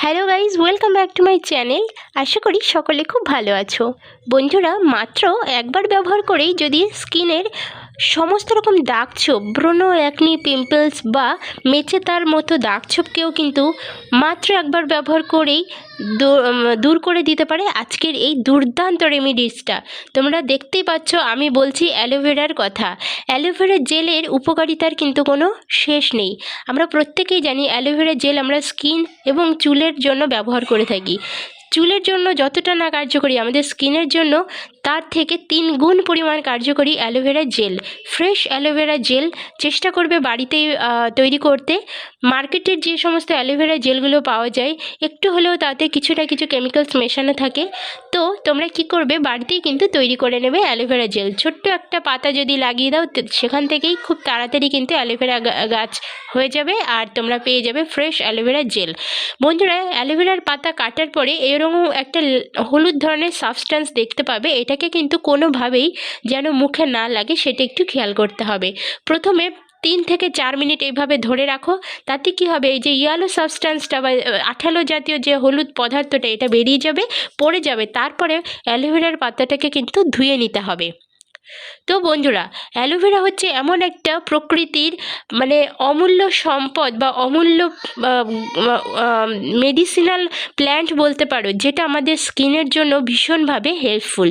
Hello guys welcome back to my channel আশা করি সকলে খুব ভালো আছো। বন্ধুরা, মাত্র একবার ব্যবহার করেই যদি স্কিনের সমস্ত রকম দাগছোপ ব্রণ একনি পিম্পলস বা মেচে তার মতো দাগছোপকেও কিন্তু মাত্র একবার ব্যবহার করেই দূর করে দিতে পারে আজকের এই দুর্দান্ত রেমিডিসটা। তোমরা দেখতেই পাচ্ছ আমি বলছি অ্যালোভেরার কথা। অ্যালোভেরা জেলের উপকারিতার কিন্তু কোনো শেষ নেই। আমরা প্রত্যেকেই জানি অ্যালোভেরা জেল আমরা স্কিন এবং চুলের জন্য ব্যবহার করে থাকি। চুলের জন্য যতটা না কার্যকরী, আমাদের স্কিনের জন্য তার থেকে তিন গুণ পরিমাণ কার্যকরী aloe vera gel. Fresh aloe vera gel চেষ্টা করবে বাড়িতেই তৈরি করতে। মার্কেটের যে সমস্ত অ্যালোভেরা জেলগুলো পাওয়া যায়, একটু হলেও তাতে কিছু না কিছু কেমিক্যালস মেশানো থাকে। তো তোমরা কি করবে, বাড়িতেই কিন্তু তৈরি করে নেবে অ্যালোভেরা জেল। ছোট্ট একটা পাতা যদি লাগিয়ে দাও সেখান থেকেই খুব তাড়াতাড়ি কিন্তু অ্যালোভেরা গাছ হয়ে যাবে আর তোমরা পেয়ে যাবে ফ্রেশ অ্যালোভেরা জেল। বন্ধুরা, অ্যালোভেরার পাতা কাটার পরে এরকম একটা হলুদ ধরনের সাবস্ট্যান্স দেখতে পাবে। এটাকে কিন্তু কোনোভাবেই যেন মুখে না লাগে, সেটা একটু খেয়াল করতে হবে। প্রথমে তিন থেকে চার মিনিট এইভাবে ধরে রাখো। তাতে কি হবে? এই যে ইয়ালো সাবস্ট্যান্সটা বা আঠালো জাতীয় যে হলুদ পদার্থটা, এটা বেরিয়ে যাবে, পড়ে যাবে। তারপরে অ্যালোভেরার পাতাটাকে কিন্তু ধুয়ে নিতে হবে। তো বন্ধুরা, অ্যালোভেরা হচ্ছে এমন একটা প্রকৃতির মানে অমূল্য সম্পদ বা অমূল্য মেডিসিনাল প্ল্যান্ট বলতে পারো, যেটা আমাদের স্কিনের জন্য ভীষণভাবে হেল্পফুল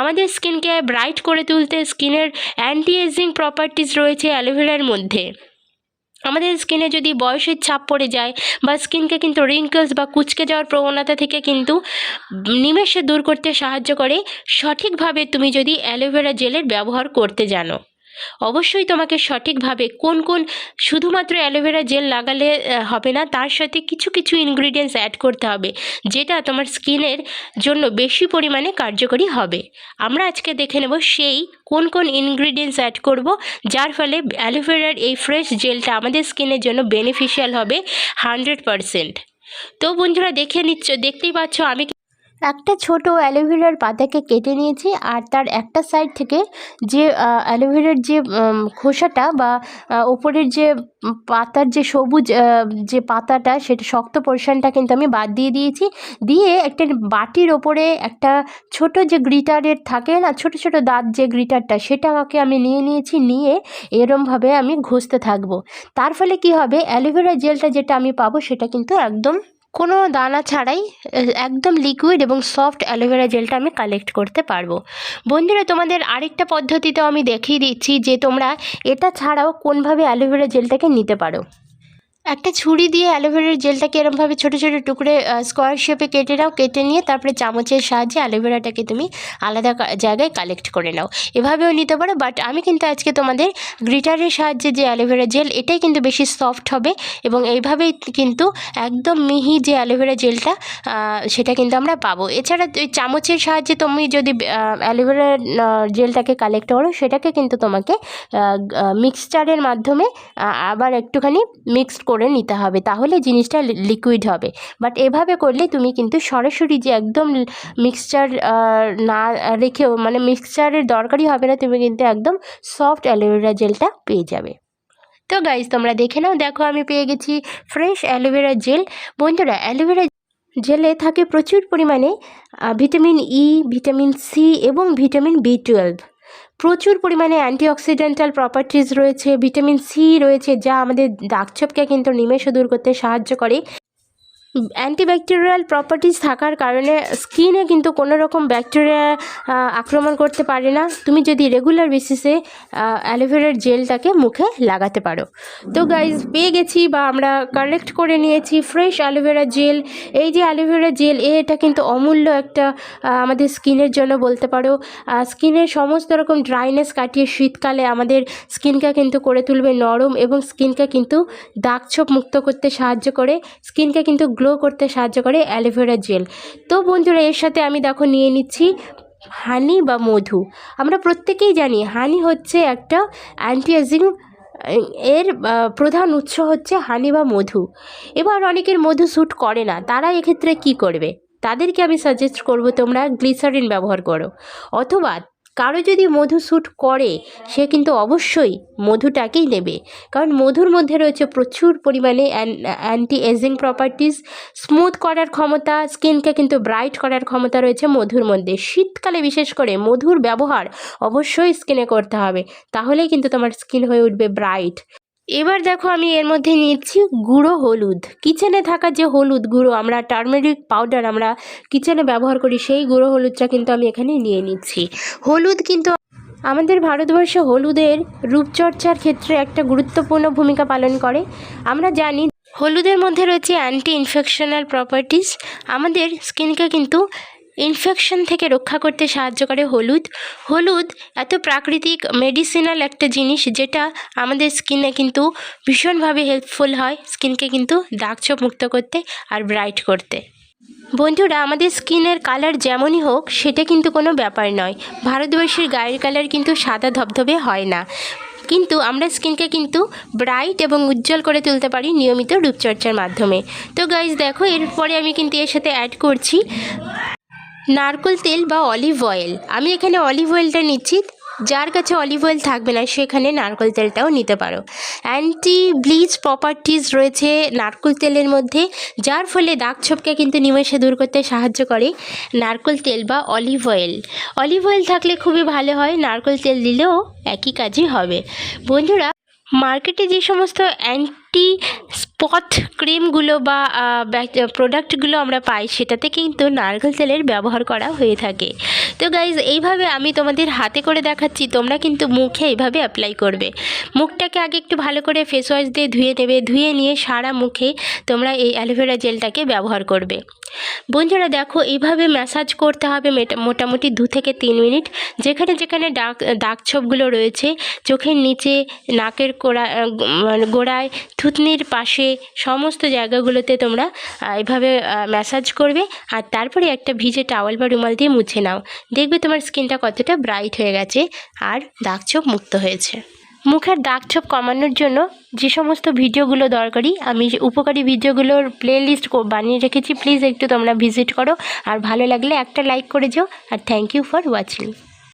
আমাদের স্কিনকে ব্রাইট করে তুলতে স্কিনের অ্যান্টি এজিং প্রপার্টিজ রয়েছে অ্যালোভেরার মধ্যে। আমাদের স্কিনে যদি বয়সের ছাপ পড়ে যায় বা স্কিনকে কিন্তু রিঙ্কলস বা কুচকে যাওয়ার প্রবণতা থেকে কিন্তু নিমেষে দূর করতে সাহায্য করে, সঠিকভাবে তুমি যদি অ্যালোভেরা জেলের ব্যবহার করতে জানো। অবশ্যই তোমাকে সঠিকভাবে কোন কোন শুধুমাত্র অ্যালোভেরা জেল লাগালে হবে না, তার সাথে কিছু কিছু ইনগ্রিডিয়েন্টস অ্যাড করতে হবে, যেটা তোমার স্কিনের জন্য বেশি পরিমাণে কার্যকরী হবে। আমরা আজকে দেখে নেব সেই কোন কোন ইনগ্রিডিয়েন্টস অ্যাড করব, যার ফলে অ্যালোভেরার এই ফ্রেশ জেলটা আমাদের স্কিনের জন্য বেনিফিশিয়াল হবে হান্ড্রেড পারসেন্ট তো বন্ধুরা, দেখে নিচ্ছ, দেখতেই পাচ্ছ আমি একটা ছোট অ্যালোভেরার পাতাকে কেটে নিয়েছি আর তার একটা সাইড থেকে যে অ্যালোভেরার যে খোসাটা বা ওপরের যে পাতার যে সবুজ যে পাতাটা সেটা শক্ত পোর্শনটা কিন্তু আমি বাদ দিয়ে দিয়েছি। দিয়ে একটা বাটির ওপরে একটা ছোট যে গ্রিটারের থাকে না, ছোট ছোট দাঁত যে গ্রিটারটা সেটাকে আমি নিয়ে নিয়েছি, নিয়ে এরমভাবে আমি ঘষতে থাকব। তার ফলে কি হবে? অ্যালোভেরা জেলটা যেটা আমি পাবো সেটা কিন্তু একদম কোনো দানা ছাড়াই একদম লিকুইড এবং সফট অ্যালোভেরা জেলটা আমি কালেক্ট করতে পারব। বন্ধুরা, তোমাদের আরেকটা পদ্ধতিতে আমি দেখিয়ে দিচ্ছি যে তোমরা এটা ছাড়াও কোনভাবে অ্যালোভেরা জেলটাকে নিতে পারো। একটা ছুরি দিয়ে অ্যালোভেরার জেলটাকে এরমভাবে ছোটো ছোটো টুকরে স্কোয়ার শেপে কেটে নাও, কেটে নিয়ে তারপরে চামচের সাহায্যে অ্যালোভেরাটাকে তুমি আলাদা জায়গায় কালেক্ট করে নাও। এভাবেও নিতে পারো বাট আমি কিন্তু আজকে তোমাদের গ্রিটারের সাহায্যে যে অ্যালোভেরা জেল, এটাই কিন্তু বেশি সফট হবে এবং এইভাবেই কিন্তু একদম মিহি যে অ্যালোভেরা জেলটা সেটা কিন্তু আমরা পাবো। এছাড়া চামচের সাহায্যে তুমি যদি অ্যালোভেরা জেলটাকে কালেক্ট করো, সেটাকে কিন্তু তোমাকে মিক্সচারের মাধ্যমে আবার একটুখানি মিক্সড নিতে হবে, তাহলে জিনিসটা লিকুইড হবে। বাট এভাবে করলে তুমি কিন্তু সরাসরি যে একদম মিক্সচার না রেখেও মানে মিক্সচারের দরকারই হবে না, তুমি কিন্তু একদম সফট অ্যালোভেরা জেলটা পেয়ে যাবে। তো গাইজ তোমরা দেখে নাও, দেখো আমি পেয়ে গেছি ফ্রেশ অ্যালোভেরা জেল বন্ধুরা অ্যালোভেরা জেলে থাকে প্রচুর পরিমাণে ভিটামিন ই ভিটামিন সি এবং ভিটামিন বি টুয়েলভ প্রচুর পরিমাণে অ্যান্টিঅক্সিডেন্টাল প্রপার্টিস রয়েছে ভিটামিন সি রয়েছে, যা আমাদের দাগছোপকে কিন্তু নিমেষে দূর করতে সাহায্য করে। অ্যান্টিব্যাকটেরিয়াল প্রপার্টিস থাকার কারণে স্কিনে কিন্তু কোনো রকম ব্যাকটেরিয়া আক্রমণ করতে পারে না। তুমি যদি রেগুলার বেসিসে অ্যালোভেরার জেলটাকে মুখে লাগাতে পারো। তো গাইজ পেয়ে গেছি বা আমরা কালেক্ট করে নিয়েছি ফ্রেশ অ্যালোভেরা জেল এই যে অ্যালোভেরা জেল এটা কিন্তু অমূল্য একটা আমাদের স্কিনের জন্য বলতে পারো। স্কিনের সমস্ত রকম ড্রাইনেস কাটিয়ে শীতকালে আমাদের স্কিনকে কিন্তু করে তুলবে নরম এবং স্কিনকে কিন্তু দাগছোপ মুক্ত করতে সাহায্য করে। স্কিনকে কিন্তু গ্লো করতে সাহায্য করে অ্যালোভেরা জেল। তো বন্ধুরা, এর সাথে আমি দেখো নিয়ে নিচ্ছি হানি বা মধু। আমরা প্রত্যেকেই জানি হানি হচ্ছে একটা অ্যান্টি এজিং এর প্রধান উৎস হচ্ছে হানি বা মধু। এবার অনেকের মধু স্যুট করে না, তারা এক্ষেত্রে কি করবে? তাদেরকে আমি সাজেস্ট করব তোমরা গ্লিসারিন ব্যবহার করো। অথবা কারও যদি মধু শ্যুট করে, সে কিন্তু অবশ্যই মধুটাকেই নেবে। কারণ মধুর মধ্যে রয়েছে প্রচুর পরিমাণে অ্যান্টি এজিং প্রপার্টিস স্মুথ করার ক্ষমতা স্কিনকে কিন্তু ব্রাইট করার ক্ষমতা রয়েছে মধুর মধ্যে। শীতকালে বিশেষ করে মধুর ব্যবহার অবশ্যই স্কিনে করতে হবে। তাহলেই কিন্তু তোমার স্কিন হয়ে উঠবে ব্রাইট এবার দেখো আমি এর মধ্যে নিচ্ছি গুঁড়ো হলুদ। কিচেনে থাকা যে হলুদ গুঁড়ো, আমরা টার্মেরিক পাউডার আমরা কিচেনে ব্যবহার করি, সেই গুঁড়ো হলুদটা কিন্তু আমি এখানে নিয়ে নিচ্ছি। হলুদ কিন্তু আমাদের ভারতবর্ষে হলুদের রূপচর্চার ক্ষেত্রে একটা গুরুত্বপূর্ণ ভূমিকা পালন করে। আমরা জানি হলুদের মধ্যে রয়েছে অ্যান্টি ইনফেকশনাল প্রপার্টিস আমাদের স্কিনকে কিন্তু ইনফেকশন থেকে রক্ষা করতে সাহায্য করে হলুদ। হলুদ এত প্রাকৃতিক মেডিসিনাল একটা জিনিস যেটা আমাদের স্কিনে কিন্তু ভীষণভাবে হেল্পফুল হয় স্কিনকে কিন্তু দাগছোপ মুক্ত করতে আর ব্রাইট করতে। বন্ধুরা, আমাদের স্কিনের কালার যেমনই হোক, সেটা কিন্তু কোনো ব্যাপার নয়। ভারতবর্ষের গায়ের কালার কিন্তু সাদা ধবধবে হয় না। কিন্তু আমরা স্কিনকে কিন্তু ব্রাইট এবং উজ্জ্বল করে তুলতে পারি নিয়মিত রূপচর্চার মাধ্যমে। তো গাইজ দেখো, এরপরে আমি কিন্তু এর সাথে অ্যাড করছি নারকোল তেল বা অলিভ অয়েল। আমি এখানে অলিভ অয়েলটা নিচ্ছি। যার কাছে অলিভ অয়েল থাকবে না, সেখানে নারকোল তেলটাও নিতে পারো। অ্যান্টি ব্লিচ প্রপার্টিজ রয়েছে নারকোল তেলের মধ্যে, যার ফলে দাগ ছোপকে কিন্তু নিমেষে দূর করতে সাহায্য করে নারকোল তেল বা অলিভ অয়েল। অলিভ অয়েল থাকলে খুবই ভালো হয়, নারকোল তেল দিলেও একই কাজই হবে। বন্ধুরা, মার্কেটে যে সমস্ত অ্যান্টি স্পট ক্রিমগুলো বা প্রোডাক্টগুলো আমরা পাই, সেটাতে কিন্তু নারকেল তেলের ব্যবহার করা হয়ে থাকে। তো গাইজ এইভাবে আমি তোমাদের হাতে করে দেখাচ্ছি, তোমরা কিন্তু মুখে এইভাবে অ্যাপ্লাই করবে। মুখটাকে আগে একটু ভালো করে ফেস ওয়াশ দিয়ে ধুয়ে নেবে, ধুয়ে নিয়ে সারা মুখে তোমরা এই অ্যালোভেরা জেলটাকে ব্যবহার করবে। বন্ধুরা দেখো, এইভাবে ম্যাসাজ করতে হবে মোটামুটি দু থেকে তিন মিনিট। যেখানে যেখানে ডাক, দাগ ছোপগুলো রয়েছে, চোখের নিচে, নাকের গ- মানে গোড়ায় থুতনির পাশে সমস্ত জায়গাগুলোতে তোমরা এভাবে ম্যাসাজ করবে আর তারপরে একটা ভিজে টাওয়াল বা রুমাল দিয়ে মুছে নাও। দেখবে তোমার স্কিনটা কতটা ব্রাইট হয়ে গেছে আর দাগ ছোপ মুক্ত হয়েছে। মুখের দাগ ছোপ কমানোর জন্য যে সমস্ত ভিডিওগুলো দরকারি, আমি উপকারী ভিডিওগুলোর প্লে লিস্ট বানিয়ে রেখেছি। প্লিজ একটু তোমরা ভিজিট করো আর ভালো লাগলে একটা লাইক করে যাও। আর থ্যাংক ইউ ফর ওয়াচিং